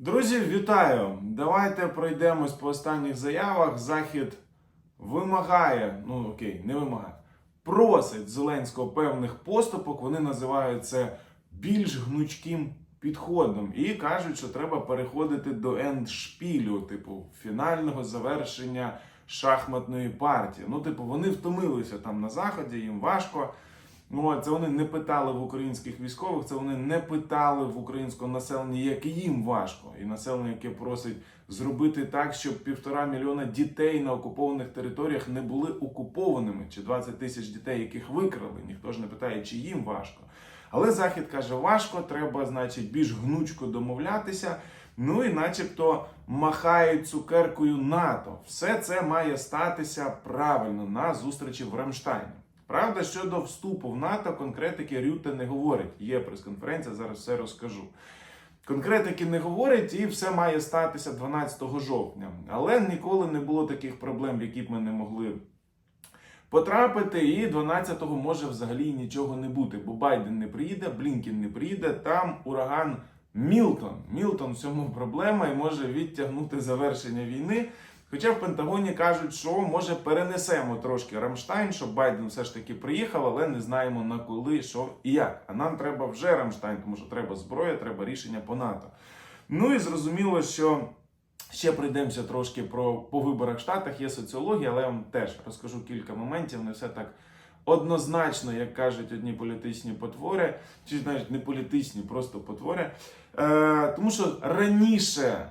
Друзі, вітаю! Давайте пройдемось по останніх заявах. Захід вимагає, ну окей, не вимагає, просить Зеленського певних поступок. Вони називають це більш гнучким підходом і кажуть, що треба переходити до ендшпілю, типу фінального завершення шахматної партії. Ну, типу, вони втомилися там на заході, їм важко. Ну, це вони не питали в українських військових, це вони не питали в українського населення, як їм важко, і населення, яке просить зробити так, щоб півтора мільйона дітей на окупованих територіях не були окупованими, чи 20 тисяч дітей, яких викрали. Ніхто ж не питає, чи їм важко. Але Захід каже, важко, треба, значить, більш гнучко домовлятися. Ну і начебто махають цукеркою НАТО. Все це має статися правильно на зустрічі в Рамштайні. Правда, щодо вступу в НАТО, конкретики Рюте не говорить. Є прес-конференція, зараз все розкажу. Конкретики не говорить, і все має статися 12 жовтня. Але ніколи не було таких проблем, в які б ми не могли потрапити. І 12-го може взагалі нічого не бути, бо Байден не приїде, Блінкін не приїде. Там ураган Мілтон. Мілтон в цьому проблема і може відтягнути завершення війни. Хоча в Пентагоні кажуть, що може перенесемо трошки Рамштайн, щоб Байден все ж таки приїхав, але не знаємо на коли, що і як. А нам треба вже Рамштайн, тому що треба зброя, треба рішення по НАТО. Ну і зрозуміло, що ще прийдемося трошки про по виборах в Штатах. Є соціологія, але я вам теж розкажу кілька моментів. Не все так однозначно, як кажуть одні політичні потвори, чи навіть не політичні, просто потвори. Е, тому що раніше.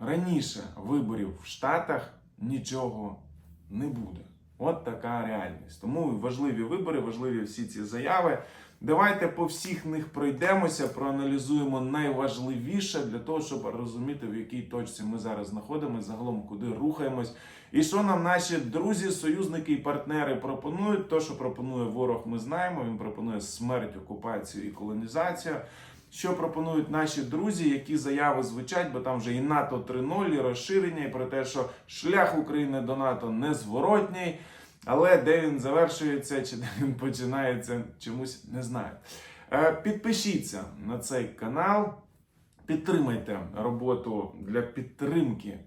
Раніше виборів в Штатах нічого не буде. От така реальність. Тому важливі вибори, важливі всі ці заяви. Давайте по всіх них пройдемося, проаналізуємо найважливіше для того, щоб розуміти, в якій точці ми зараз знаходимося, загалом куди рухаємось, і що нам наші друзі, союзники і партнери пропонують. То, що пропонує ворог, ми знаємо. Він пропонує смерть, окупацію і колонізацію. Що пропонують наші друзі, які заяви звучать, бо там вже і НАТО 3.0, і розширення, і про те, що шлях України до НАТО незворотній, але де він завершується чи де він починається, чомусь не знаю. Е, Підпишіться на цей канал, підтримайте роботу для підтримки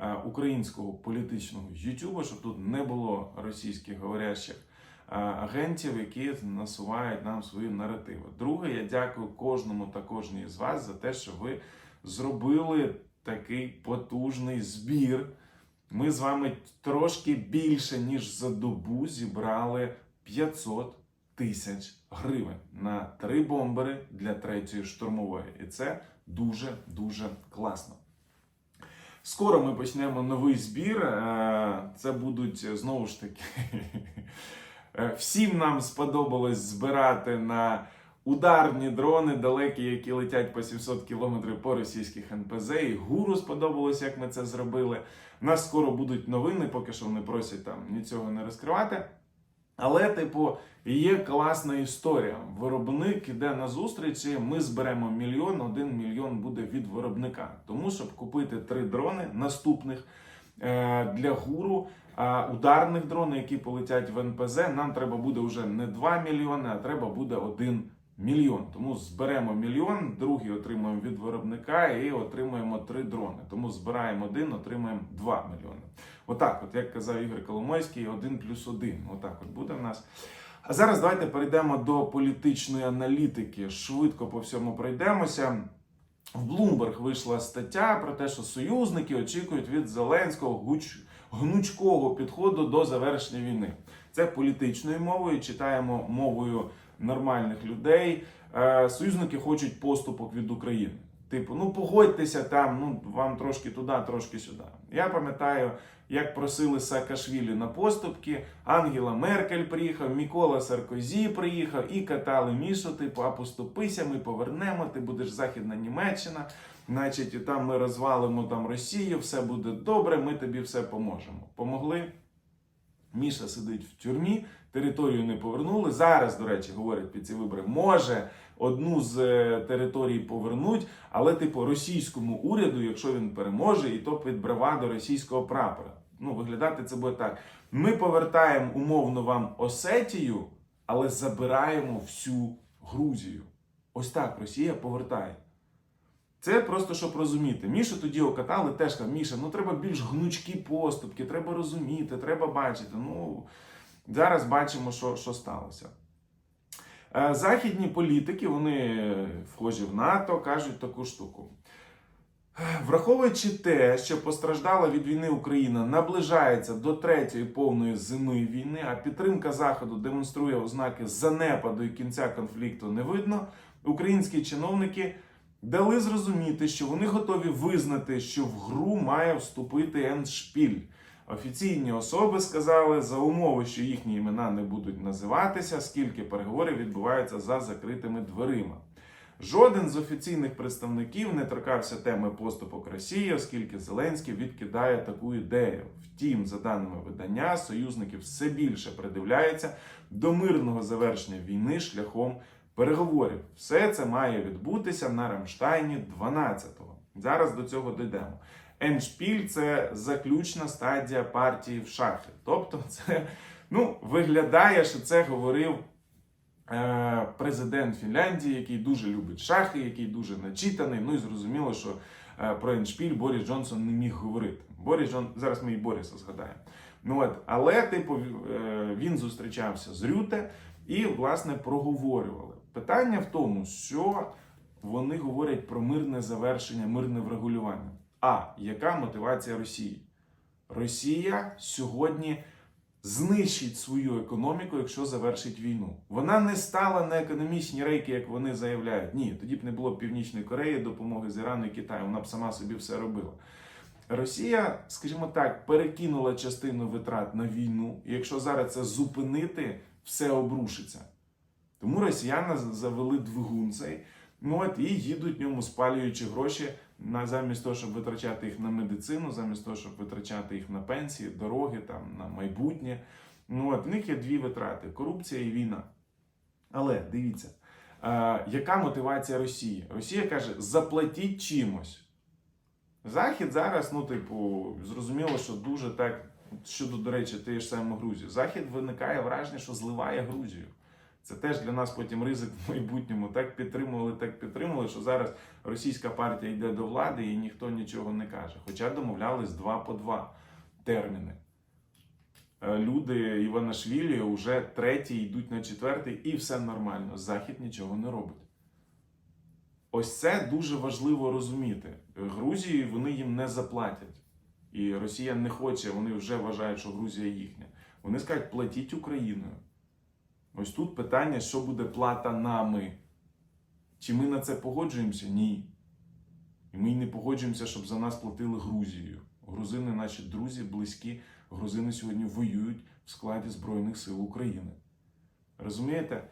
е, українського політичного Ютубу, щоб тут не було російських говорящих агентів, які насувають нам свої наративи. Друге, я дякую кожному та кожній з вас за те, що ви зробили такий потужний збір. Ми з вами трошки більше ніж за добу зібрали 500 тисяч гривень на три бомбери для третьої штурмової. І це дуже дуже класно. Скоро ми почнемо новий збір. Е, Це будуть знову ж таки. е, Всім нам сподобалось збирати на ударні дрони далекі, які летять по 700 кілометрів по російських НПЗ. І гуру сподобалось, як ми це зробили. Нас скоро будуть новини, поки що вони просять там нічого не розкривати. Але, типу, є класна історія. Виробник іде на зустрічі. Ми зберемо мільйон, один мільйон буде від виробника. Тому щоб купити три дрони наступних е, для гуру. Ударних дронів, які полетять в НПЗ, нам треба буде вже не 2 мільйони, а треба буде 1 мільйон. Тому зберемо мільйон, другий отримуємо від виробника і отримуємо три дрони. Тому збираємо один, отримуємо 2 мільйони. Отак, от як казав Ігор Коломойський, один плюс один. Отак от буде в нас. А зараз давайте перейдемо до політичної аналітики. Швидко по всьому пройдемося. В Bloomberg вийшла стаття про те, що союзники очікують від Зеленського гуч... гнучкого підходу до завершення війни. Це політичною мовою, читаємо мовою нормальних людей. Е, Союзники хочуть поступок від України. Типу, ну погодьтеся там, ну вам трошки туди, трошки сюди. Я пам'ятаю, як просили Саакашвілі на поступки. Ангела Меркель приїхав, Мікола Саркозі приїхав і катали Мішу, типу, а поступися, ми повернемо, ти будеш Західна Німеччина. Значить, там ми розвалимо там Росію, все буде добре, ми тобі все поможемо. Помогли? Міша сидить в тюрмі, територію не повернули. Зараз, до речі, говорять під ці вибори, може одну з е, територій повернуть, але типу російському уряду, якщо він переможе, і то під браваду російського прапора. Ну, виглядати це буде так. Ми повертаємо умовно вам Осетію, але забираємо всю Грузію. Ось так Росія повертає. Це просто щоб розуміти. Мішу тоді окатали, теж сказав, Міша, ну треба більш гнучкі поступки, треба розуміти, треба бачити. Ну, зараз бачимо, що, що сталося. Е, Західні політики, вони вхожі в НАТО, кажуть таку штуку. Враховуючи те, що постраждала від війни Україна наближається до третьої повної зими війни, а підтримка Заходу демонструє ознаки занепаду і кінця конфлікту не видно, українські чиновники дали зрозуміти, що вони готові визнати, що в гру має вступити Еншпіль. Офіційні особи сказали за умови, що їхні імена не будуть називатися, скільки переговорів відбуваються за закритими дверима. Жоден з офіційних представників не торкався теми поступок Росії, оскільки Зеленський відкидає таку ідею. Втім, за даними видання, союзники все більше придивляються до мирного завершення війни шляхом переговорів. Все це має відбутися на Рамштайні 12-го. Зараз до цього дійдемо. Еншпіль це заключна стадія партії в шахи. Тобто, це ну, виглядає, що це говорив е, президент Фінляндії, який дуже любить шахи, який дуже начитаний. Ну і зрозуміло, що е, про Еншпіль Борис Джонсон не міг говорити. Борис Джон... Зараз ми і Бориса згадаємо. Ну от, але, типу, е, він зустрічався з Рюте і, власне, проговорювали. Питання в тому, що вони говорять про мирне завершення, мирне врегулювання. А яка мотивація Росії? Росія сьогодні знищить свою економіку, якщо завершить війну. Вона не стала на економічні рейки, як вони заявляють. Ні, тоді б не було б Північної Кореї, допомоги з Ірану і Китаю. Вона б сама собі все робила. Росія, скажімо так, перекинула частину витрат на війну, і якщо зараз це зупинити, все обрушиться. Тому росіяни завели двигун цей, ну от і їдуть в ньому, спалюючи гроші на замість того, щоб витрачати їх на медицину, замість того, щоб витрачати їх на пенсії, дороги, там на майбутнє. Ну от в них є дві витрати: корупція і війна. Але дивіться, е, яка мотивація Росії? Росія каже: заплатіть чимось. Захід зараз, ну, типу, зрозуміло, що дуже так щодо, до речі, тієї ж самої Грузії. Захід виникає враження, що зливає Грузію. Це теж для нас потім ризик в майбутньому. Так підтримували, так підтримували, що зараз російська партія йде до влади і ніхто нічого не каже. Хоча домовлялись два по два терміни. Е, Люди Іванашвілі вже третій йдуть на четвертий, і все нормально. Захід нічого не робить. Ось це дуже важливо розуміти. Грузії вони їм не заплатять. І Росія не хоче, вони вже вважають, що Грузія їхня. Вони скажуть, платіть Україною. Ось тут питання, що буде плата нами. Чи ми на це погоджуємося? Ні. І ми не погоджуємося, щоб за нас платили Грузією. Грузини, наші друзі, близькі, грузини сьогодні воюють в складі Збройних сил України. Розумієте?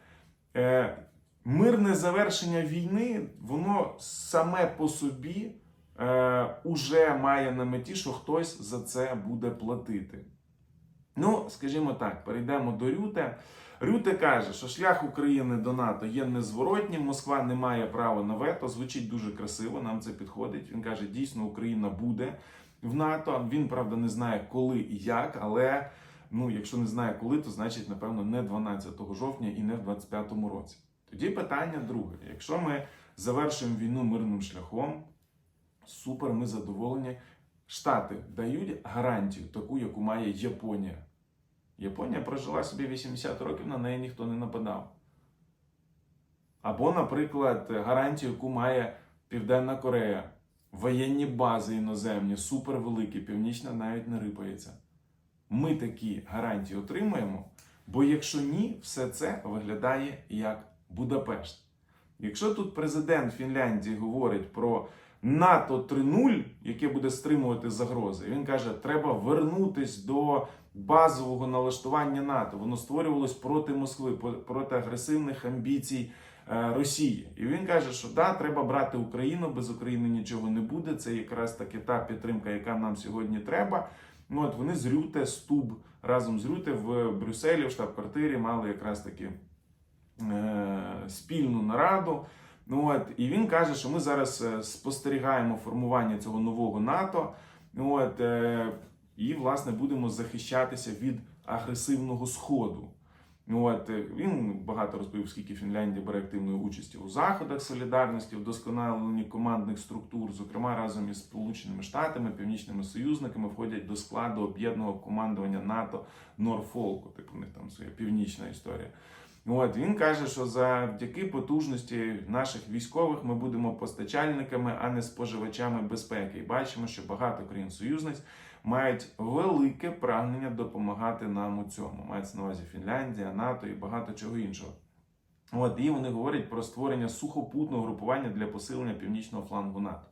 Е, Мирне завершення війни, воно саме по собі е, уже має на меті, що хтось за це буде платити. Ну, скажімо так, перейдемо до Рюте. Рюте каже, що шлях України до НАТО є незворотнім, Москва не має права на вето. Звучить дуже красиво, нам це підходить. Він каже, дійсно, Україна буде в НАТО. Він, правда, не знає, коли і як, але ну, якщо не знає коли, то значить, напевно, не 12 жовтня і не в 25-му році. Тоді питання друге: якщо ми завершуємо війну мирним шляхом, супер, ми задоволені. Штати дають гарантію, таку, яку має Японія. Японія прожила собі 80 років, на неї ніхто не нападав. Або, наприклад, гарантію, яку має Південна Корея. Воєнні бази іноземні, супервеликі, північна навіть не рипається. Ми такі гарантії отримуємо, бо якщо ні, все це виглядає як Будапешт. Якщо тут президент Фінляндії говорить про НАТО 3.0, яке буде стримувати загрози, він каже, треба вернутись до базового налаштування НАТО. Воно створювалось проти Москви, проти агресивних амбіцій е, Росії. І він каже, що да, треба брати Україну, без України нічого не буде. Це якраз таки та підтримка, яка нам сьогодні треба. Ну от вони з Рюте, Стуб разом з Рюте в Брюсселі, в штаб-квартирі мали якраз таки е, спільну нараду. Ну от, І він каже, що ми зараз е, спостерігаємо формування цього нового НАТО. Ну от, е, І, власне, будемо захищатися від агресивного Сходу. От, е, він багато розповів, скільки Фінляндія бере активної участі у заходах солідарності, вдосконаленні командних структур, зокрема разом із Сполученими Штатами, північними союзниками входять до складу об'єднаного командування НАТО Норфолку. Типу, у них там своя північна історія. От він каже, що завдяки потужності наших військових ми будемо постачальниками, а не споживачами безпеки. І бачимо, що багато країн союзниць мають велике прагнення допомагати нам у цьому. Мається на увазі Фінляндія, НАТО і багато чого іншого. От і вони говорять про створення сухопутного групування для посилення північного флангу НАТО.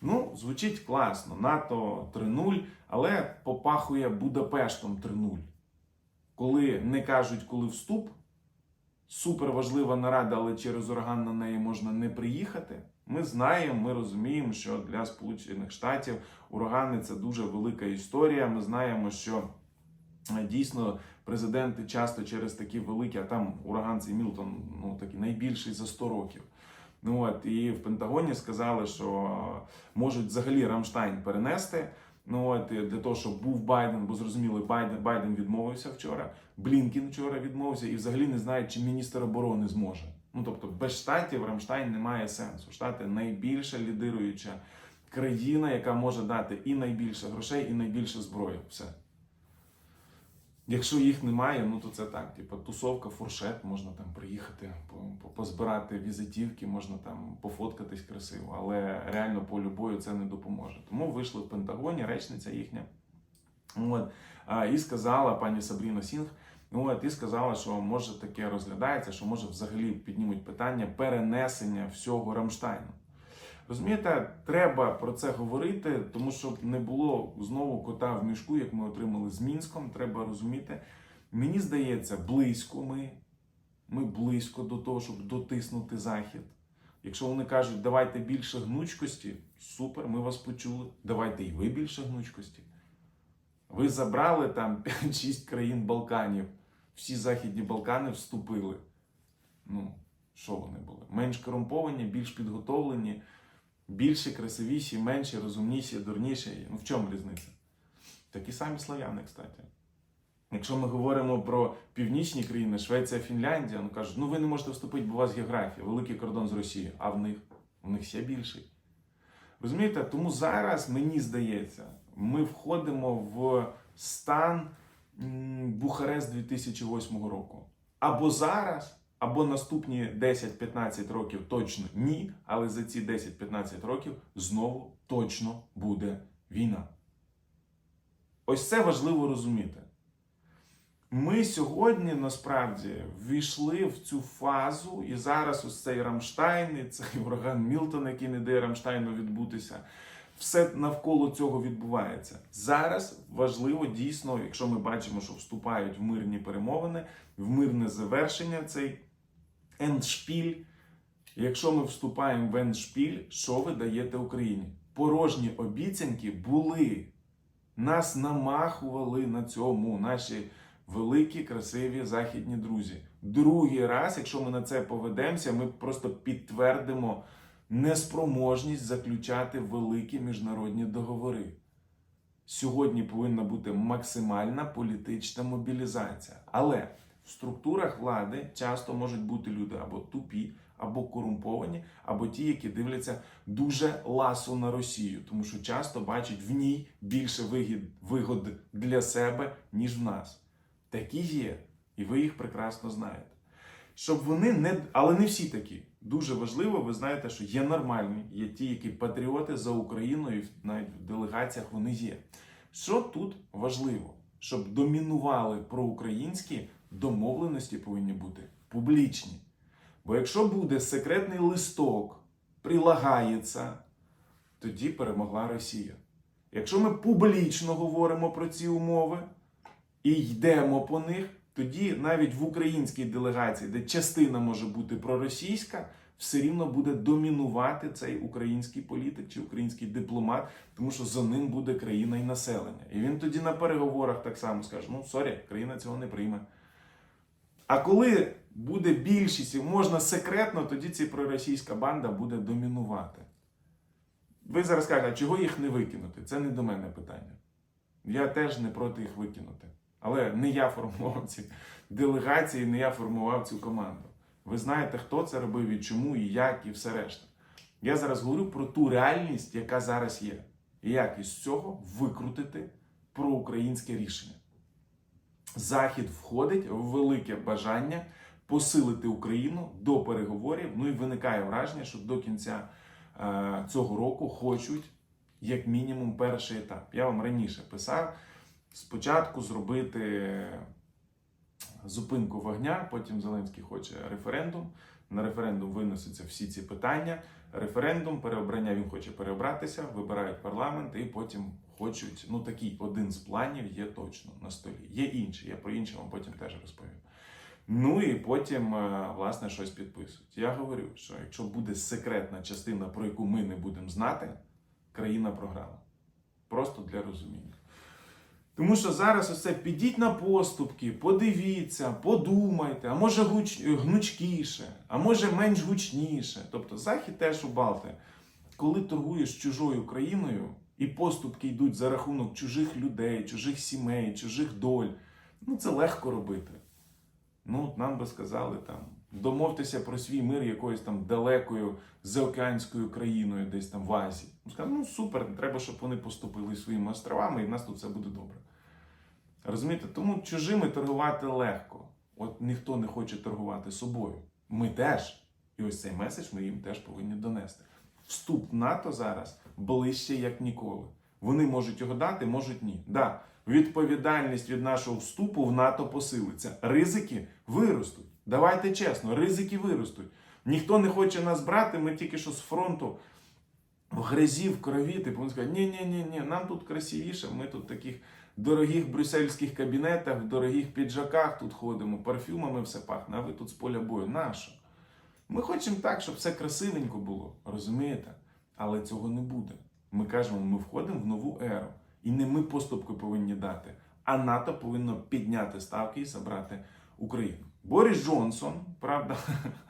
Ну, звучить класно. НАТО 3.0, але попахує Будапештом 3.0. Коли не кажуть, коли вступ, супер важлива нарада, але через орган на неї можна не приїхати. Ми знаємо, ми розуміємо, що для Сполучених Штатів урагани це дуже велика історія. Ми знаємо, що е, дійсно президенти часто через такі великі, а там ураган цей Мілтон, ну такий найбільший за 100 років. Ну от і в Пентагоні сказали, що можуть взагалі Рамштайн перенести. Ну от для того, щоб був Байден, бо зрозуміло, Байден Байден відмовився вчора. Блінкін вчора відмовився і взагалі не знає, чи міністр оборони зможе. Ну тобто без штатів Рамштайн не має сенсу. Штати найбільша лідируюча країна, яка може дати і найбільше грошей, і найбільше зброї. Все. Якщо їх немає, ну то це так. Типу, тусовка, фуршет, можна там приїхати, по- по- позбирати візитівки, можна там пофоткатись красиво, але реально полю бою це не допоможе. Тому вийшли в Пентагоні, речниця їхня. От, і сказала пані Сабріна Сінг. Ну, от, і сказала, що може таке розглядається, що може взагалі піднімуть питання перенесення всього Рамштайну. Розумієте, треба про це говорити, тому що не було знову кота в мішку, як ми отримали з Мінськом. Треба розуміти. Мені здається, близько ми, ми близько до того, щоб дотиснути захід. Якщо вони кажуть, давайте більше гнучкості, супер, ми вас почули. Давайте і ви більше гнучкості. Ви забрали там 5-6 країн Балканів. Всі Західні Балкани вступили. Ну, що вони були? Менш корумповані, більш підготовлені, більші, красивіші, менші, розумніші, дурніші. Ну в чому різниця? Такі самі славяни, кстати. Якщо ми говоримо про північні країни, Швеція, Фінляндія, ну кажуть, ну ви не можете вступити, бо у вас географія, великий кордон з Росією, а в них, в них ще більший. Розумієте, тому зараз мені здається, ми входимо в стан Бухарест 2008 року. Або зараз, або наступні 10-15 років точно ні, але за ці 10-15 років знову точно буде війна. Ось це важливо розуміти. Ми сьогодні насправді ввійшли в цю фазу, і зараз ось цей Рамштайн, і цей ураган Мілтон, який не дає Рамштайну відбутися, все навколо цього відбувається. Зараз важливо дійсно, якщо ми бачимо, що вступають в мирні перемовини, в мирне завершення цей ендшпіль. Якщо ми вступаємо в ендшпіль, що ви даєте Україні? Порожні обіцянки були. Нас намахували на цьому наші великі, красиві західні друзі. Другий раз, якщо ми на це поведемося, ми просто підтвердимо неспроможність заключати великі міжнародні договори. Сьогодні повинна бути максимальна політична мобілізація. Але в структурах влади часто можуть бути люди або тупі, або корумповані, або ті, які дивляться дуже ласо на Росію, тому що часто бачать в ній більше вигід, вигод для себе, ніж в нас. Такі є, і ви їх прекрасно знаєте. Щоб вони не. Але не всі такі. Дуже важливо, ви знаєте, що є нормальні, є ті, які патріоти за Україну, і навіть в делегаціях вони є. Що тут важливо? Щоб домінували проукраїнські домовленості повинні бути публічні. Бо якщо буде секретний листок, прилагається, тоді перемогла Росія. Якщо ми публічно говоримо про ці умови і йдемо по них, тоді навіть в українській делегації, де частина може бути проросійська, все рівно буде домінувати цей український політик чи український дипломат, тому що за ним буде країна і населення. І він тоді на переговорах так само скаже: ну сорі, країна цього не прийме. А коли буде більшість і можна секретно, тоді ця проросійська банда буде домінувати. Ви зараз кажете, а чого їх не викинути? Це не до мене питання. Я теж не проти їх викинути. Але не я формував ці делегації, не я формував цю команду. Ви знаєте, хто це робив і чому, і як, і все решта. Я зараз говорю про ту реальність, яка зараз є. І як із цього викрутити проукраїнське рішення. Захід входить в велике бажання посилити Україну до переговорів. Ну і виникає враження, що до кінця е, цього року хочуть, як мінімум, перший етап. Я вам раніше писав спочатку зробити зупинку вогня, потім Зеленський хоче референдум. На референдум виносяться всі ці питання. Референдум, переобрання він хоче переобратися, вибирають парламент і потім хочуть. Ну такий один з планів є точно на столі. Є інші, я про інші вам потім теж розповім. Ну і потім, е, власне, щось підписують. Я говорю, що якщо буде секретна частина, про яку ми не будемо знати, країна програла. Просто для розуміння. Тому що зараз оце підіть на поступки, подивіться, подумайте, а може гуч... гнучкіше, а може менш гучніше. Тобто Захід теж у Балти. Коли торгуєш чужою країною і поступки йдуть за рахунок чужих людей, чужих сімей, чужих доль, ну це легко робити. Ну, нам би сказали там, домовтеся про свій мир якоюсь там далекою заокеанською країною, десь там в Азії. Ну, сказали, ну супер, треба, щоб вони поступили своїми островами, і в нас тут все буде добре. Розумієте? Тому чужими торгувати легко. От ніхто не хоче торгувати собою. Ми теж. І ось цей меседж ми їм теж повинні донести. Вступ НАТО зараз ближче, як ніколи. Вони можуть його дати, можуть ні. Да, відповідальність від нашого вступу в НАТО посилиться. Ризики виростуть. Давайте чесно, ризики виростуть. Ніхто не хоче нас брати, ми тільки що з фронту в грязі, в крові, типу вони скажуть, ні, ні, ні, ні, нам тут красивіше, ми тут таких дорогих брюссельських кабінетах, в дорогих піджаках тут ходимо, парфюмами все пахне, а ви тут з поля бою. Нащо? Ми хочемо так, щоб все красивенько було, розумієте? Але цього не буде. Ми кажемо, ми входимо в нову еру. І не ми поступки повинні дати, а НАТО повинно підняти ставки і забрати Україну. Борис Джонсон, правда,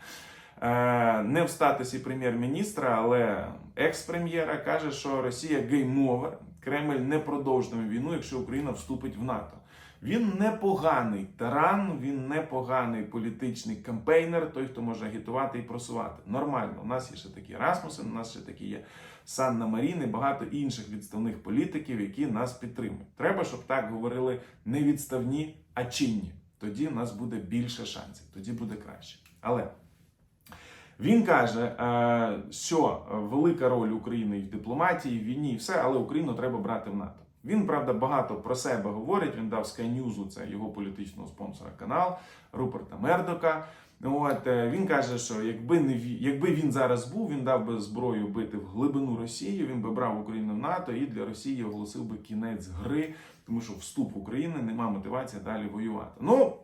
е, не в статусі прем'єр-міністра, але екс-прем'єра каже, що Росія гейм-овер, Кремль не продовжитиме війну, якщо Україна вступить в НАТО. Він непоганий таран, він непоганий політичний кампейнер, той, хто може агітувати і просувати. Нормально, у нас є ще такі Расмусен, у нас ще такі є Санна Марін і багато інших відставних політиків, які нас підтримують. Треба, щоб так говорили не відставні, а чинні. Тоді у нас буде більше шансів, тоді буде краще. Але він каже, е, що велика роль України в дипломатії, в війні, все, але Україну треба брати в НАТО. Він, правда, багато про себе говорить. Він дав Sky News, це його політичного спонсора канал Руперта Мердока. От е, він каже, що якби не якби він зараз був, він дав би зброю бити в глибину Росії. Він би брав Україну в НАТО і для Росії оголосив би кінець гри, тому що вступ України нема мотивації далі воювати. Ну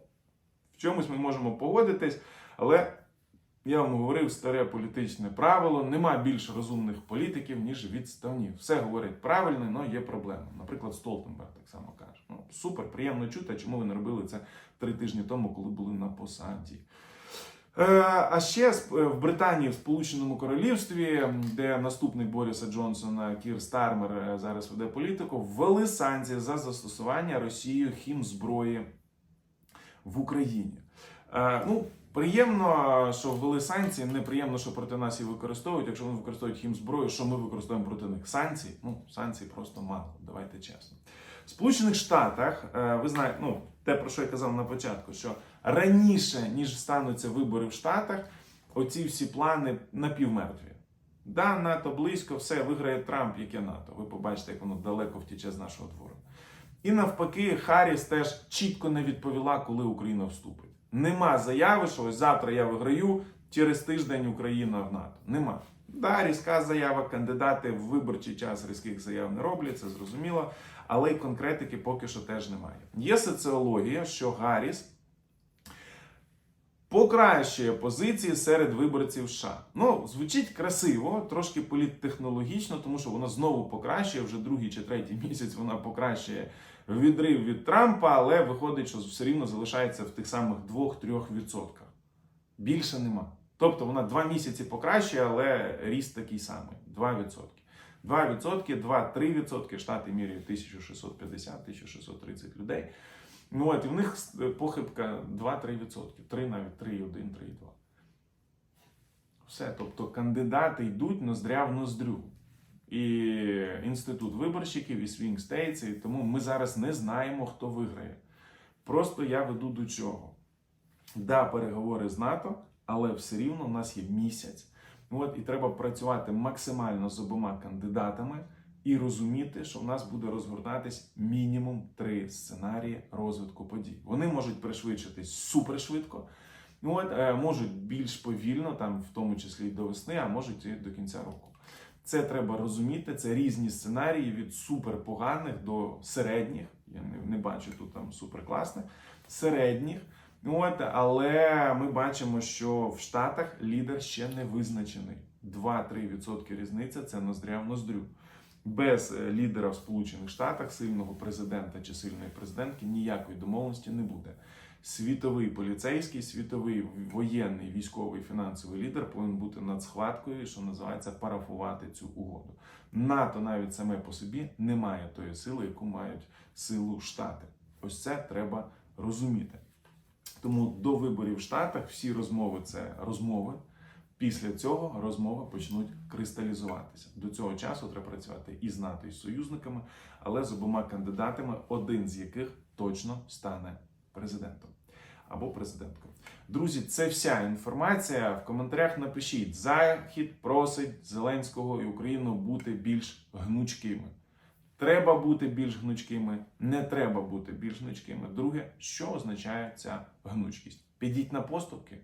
в чомусь ми можемо погодитись, але я вам говорив старе політичне правило: нема більш розумних політиків, ніж відставні. Все говорять правильно, але є проблеми. Наприклад, Столтенберг так само каже. Ну, супер, приємно чути, чому ви не робили це три тижні тому, коли були на посаді. Е, А ще сп- в Британії, в Сполученому Королівстві, де наступник Боріса Джонсона Кір Стармер е, зараз веде політику, ввели санкції за застосування Росією хімзброї в Україні. Е, Ну, приємно, що ввели санкції. Неприємно, що проти нас її використовують. Якщо вони використовують хімзброю, що ми використовуємо проти них? Санкції? Ну, санкцій просто мало. Давайте чесно. В Сполучених Штатах, е, ви знаєте, ну те про що я казав на початку, що раніше ніж стануться вибори в Штатах, оці всі плани напівмертві. Да, НАТО близько, все виграє Трамп, яке НАТО. Ви побачите, як воно далеко втіче з нашого двору. І навпаки, Харріс теж чітко не відповіла, коли Україна вступить. Нема заяви, що ось завтра я виграю, через тиждень Україна в НАТО. Нема. Да, різка заява, кандидати в виборчий час різких заяв не роблять, це зрозуміло, але й конкретики поки що теж немає. Є соціологія, що Гарріс покращує позиції серед виборців США. Ну, звучить красиво, трошки політтехнологічно, тому що вона знову покращує вже другий чи третій місяць. Вона покращує відрив від Трампа, але виходить, що все рівно залишається в тих самих 2-3%. Більше нема. Тобто вона два місяці покращує, але ріст такий самий 2%. 2%, 2-3%, штати міряють 1650-1630 людей. Ну от і в них похибка 2-3%, 3 навіть 3,1, 3,2. Все. Тобто кандидати йдуть ноздря в ноздрю. І інститут виборщиків, і Swing States, і тому ми зараз не знаємо, хто виграє. Просто я веду до чого. Да, переговори з НАТО, але все рівно у нас є місяць. От, і треба працювати максимально з обома кандидатами і розуміти, що в нас буде розгортатись мінімум три сценарії розвитку подій. Вони можуть пришвидшитись супершвидко, от, е, можуть більш повільно, там, в тому числі і до весни, а можуть і до кінця року. Це треба розуміти. Це різні сценарії від суперпоганих до середніх. Я не, не бачу тут там суперкласних, середніх. От, але ми бачимо, що в Штатах лідер ще не визначений. 2-3% різниця це ноздря в ноздрю. Без е, лідера в Сполучених Штатах, сильного президента чи сильної президентки, ніякої домовленості не буде. Світовий поліцейський, світовий воєнний, військовий, фінансовий лідер повинен бути над схваткою, що називається парафувати цю угоду. НАТО навіть саме по собі не має тої сили, яку мають силу Штати. Ось це треба розуміти. Тому до виборів в Штатах всі розмови це розмови. Після цього розмови почнуть кристалізуватися. До цього часу треба працювати і з НАТО, і з союзниками, але з обома кандидатами, один з яких точно стане президентом або президенткою. Друзі, це вся інформація. В коментарях напишіть: Захід просить Зеленського і Україну бути більш гнучкими. Треба бути більш гнучкими, не треба бути більш гнучкими. Друге, що означає ця гнучкість? Підіть на поступки.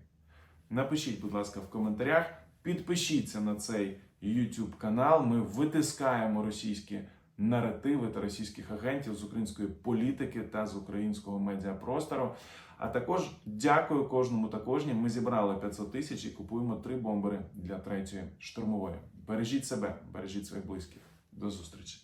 Напишіть, будь ласка, в коментарях. Підпишіться на цей YouTube канал. Ми витискаємо російські наративи та російських агентів з української політики та з українського медіапростору. А також дякую кожному та кожній. Ми зібрали 500 тисяч і купуємо три бомбери для третьої штурмової. Бережіть себе, бережіть своїх близьких. До зустрічі.